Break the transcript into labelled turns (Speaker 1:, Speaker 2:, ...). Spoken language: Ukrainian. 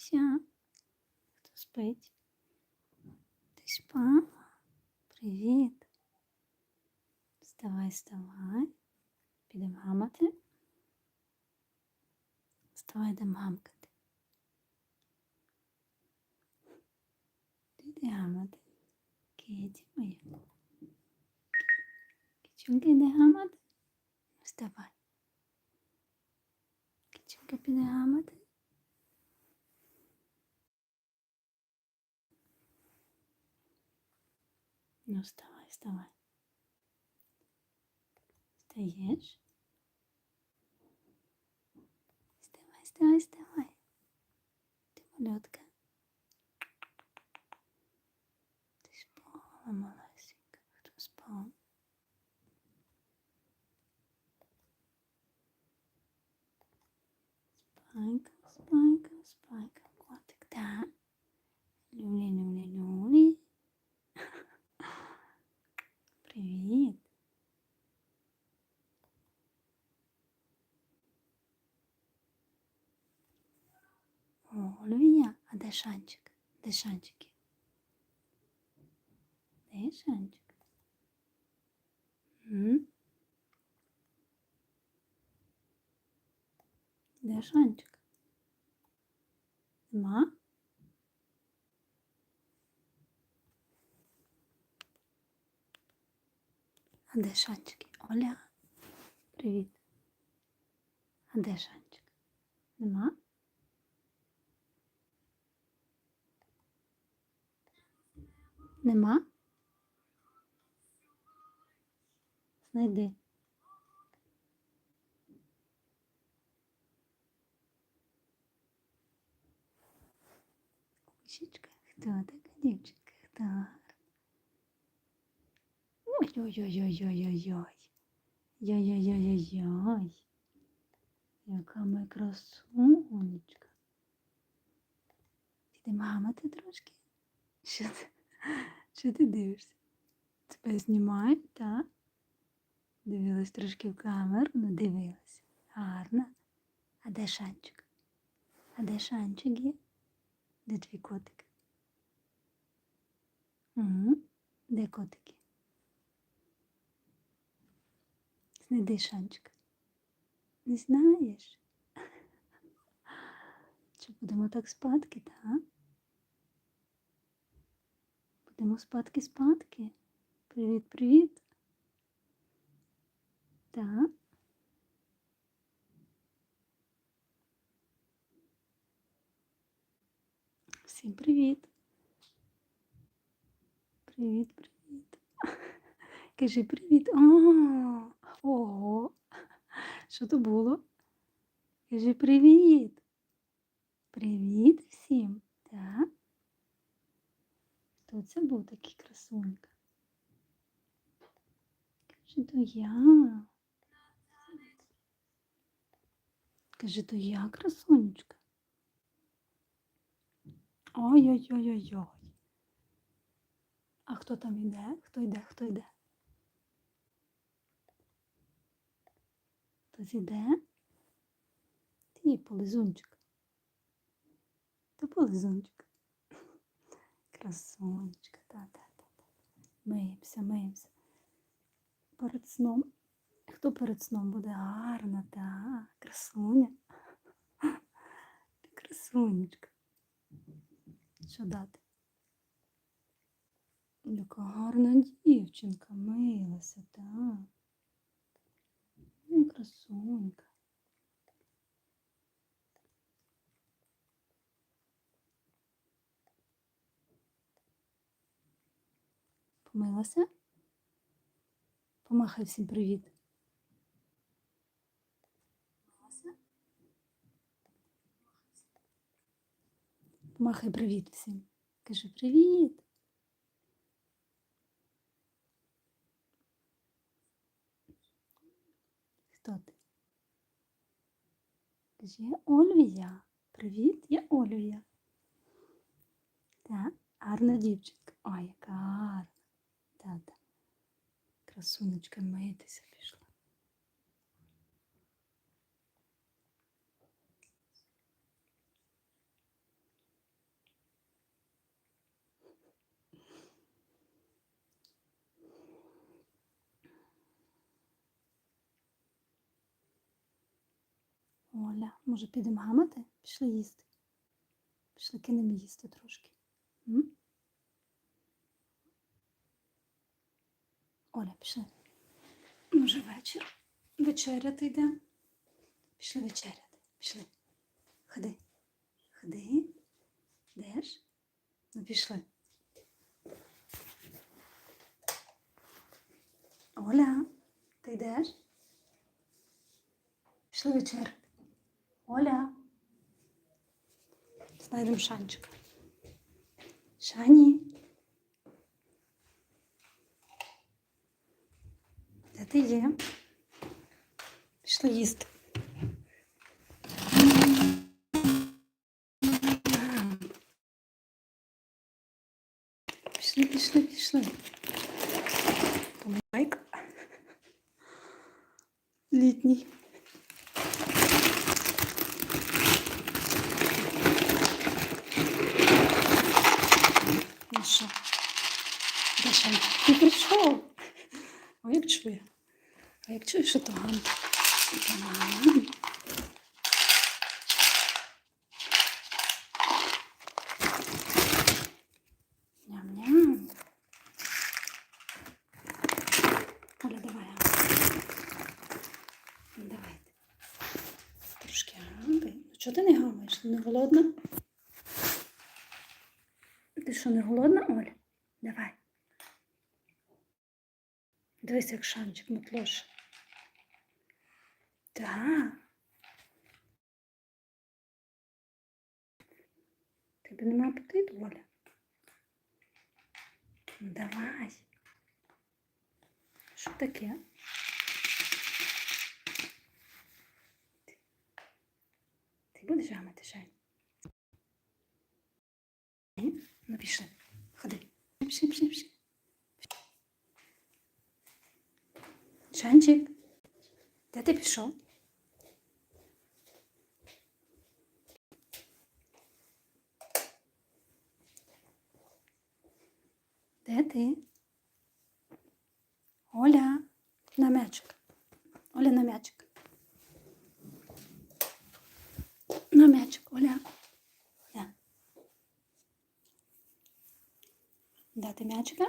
Speaker 1: Вся. Хто спить? Ти спала? Привіт. Вставай, вставай. Підемо гамати. Вставай, йдемогамкати. Ти йди гамати. Киті моя. Кичунка йде гамати. Вставай. Кичунка піде гамати. Ну, вставай, вставай. Встаєш? Вставай, вставай, вставай. Ти малютка. Ти спала, малесенька. Хто спав? Спайка, спайка, спайка, О, Львія, а де шанчик? Де шанчики? Де шанчик? М? Де шанчик? Нема? А де шанчики? Оля, привіт. А де шанчик? Нема? Нема? Знайди. Кучечка, хто така дівчинка? Хто? Ой-ой-ой-ой-ой-ой-ой. Йой-йой-йой-йой. Яка ми красунечка. Піди мамати трошки. Що ти? Що ти дивишся? Тебе знімають, так? Дивилась трошки в камеру, ну дивилась. Гарно. А де шанчик? А де шанчик є? Де твій котик? Угу. Де котики? Знайди шанчик. Не знаєш? Чи будемо так спадки, так? Будемо спадки спадки. Привіт, привіт. Так. Всім привіт. Привіт, привіт. Кажи привіт. О, ого. Що то було? Кажи привіт. Привіт всім. Так. Хто це був такий красунька? Каже, то я. Каже, то я красунечка. Ой-ой-ой-ой-ой. А хто там йде? Хто йде? Хто йде? Хтось іде? Ти полизунчик. То полизунчик. Красунечка, та-та-та. Миємося, миємося. Перед сном. Хто перед сном буде гарна, та красуня. Красунечка. Що дати? Яка гарна дівчинка, милася, так. Ну, красунька. Помилася? Помахай всім привіт. Помилася? Помахай привіт всім. Кажи привіт. Хто ти? Кажи, я Ольвія. Привіт, я Ольвія. Так, гарна дівчинка. Ой, яка гарна. Тата, красунечка митися пішла. Оля, може, підемо гамати? Пішли їсти? Пішли кинемо їсти трошки. М? Оля, пішли. Може вечір. Вечеряти йде. Пішли вечеряти. Пішли. Ходи. Ходи. Йдеш? Ну, пішли. Оля, ти йдеш? Пішли вечеряти. Оля. Знайдемо шанчика. Шані. Де ти є? Пішли їсти. Пішли, пішли, пішли. Помайка. Літній. Ну що? Де ще? Ти прийшов? А як чує? А як чує, то гам? Ням-ням. Оля, давай. а. Давай. Трошки гамби. Ну, чого ти не гамаєш? Ти не голодна? Ти що, не голодна, Оля? Давай. Дивись, як шанчик мотлош. Так. Тебе нема апетиту, Оля? Ну, Давай. Що таке? Ти, будеш гамати, Жень? Ні? Ну, пішли. Ходи. Пішли, пішли, пішли. Жанчик, де ти пішов? Ти? Оля, на м'ячик. Оля на м'ячик. На м'ячик, Оля. Оля. Дати м'ячика?